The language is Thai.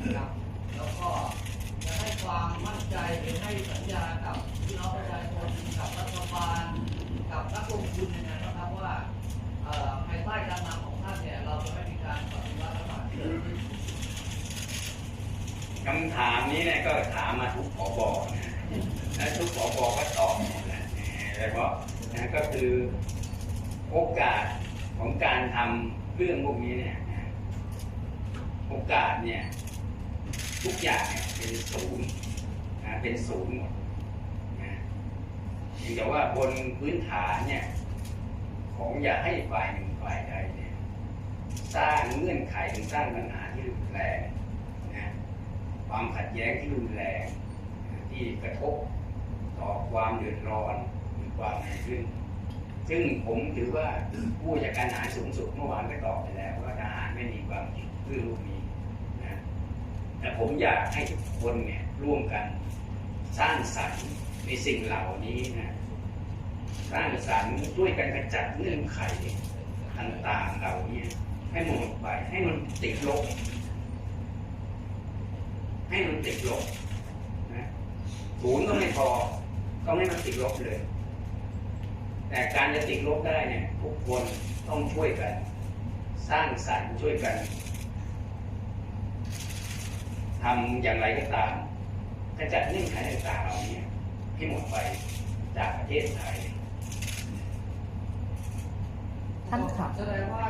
นะครับแล้วก็จะให้ความมั่นใจหรือให้สัญญากับพี่น้องประชาชนกับรัฐบาลกับนักลงทุนนะครับว่าภายใต้การนำของท่านเนี่ยเราจะไม่มีการปฏิวัติรัฐบาลคำถามนี้เนี่ยก็ถามมาทุกขอบอนะและทุกขอบอก็ตอบนะแล้วก็นะก็คือโอกาสของการทำเรื่องพวกนี้เนี่ยโอกาสเนี่ย ทุกอย่างเนี่ยเป็นศูนย์นะเป็นศูนย์หมดนะเพียงแต่ว่าบนพื้นฐานเนี่ยของอย่าให้ฝ่ายหนึ่งฝ่ายใดเนี่ยสร้างเงื่อนไขหรือสร้างปัญหาที่รุนแรงนะความขัดแย้งที่รุนแรงที่กระทบต่อความเดือดร้อนหรือความอะไรขึ้น ซึ่งผมถือว่าผู้จัดการทหารสูงสุดเมื่อวานก็ตอบไปแล้วว่าทหารไม่มีความผิดเรื่องลูกนี้ แต่ผมอยากให้ทุกคนเนี่ยร่วมกัน สร้างสรรค์ในสิ่งเหล่านี้นะสร้างสรรค์ด้วยการกระจัดเงื่อนไขต่างๆเหล่านี้ให้มันหมดไปให้มันติดลบให้มันติดลบนะศูนย์ก็ไม่พอต้องให้มันติดลบเลย แต่การจะติดลบได้เนี่ยทุกคนต้องช่วยกัน สร้างสรรค์ช่วยกัน ทำอย่างไรก็ตามกระจัดเงื่อนไขต่างๆเหล่านี้ให้หมดไปจากประเทศไทย ท่านค่ะ แสดงว่า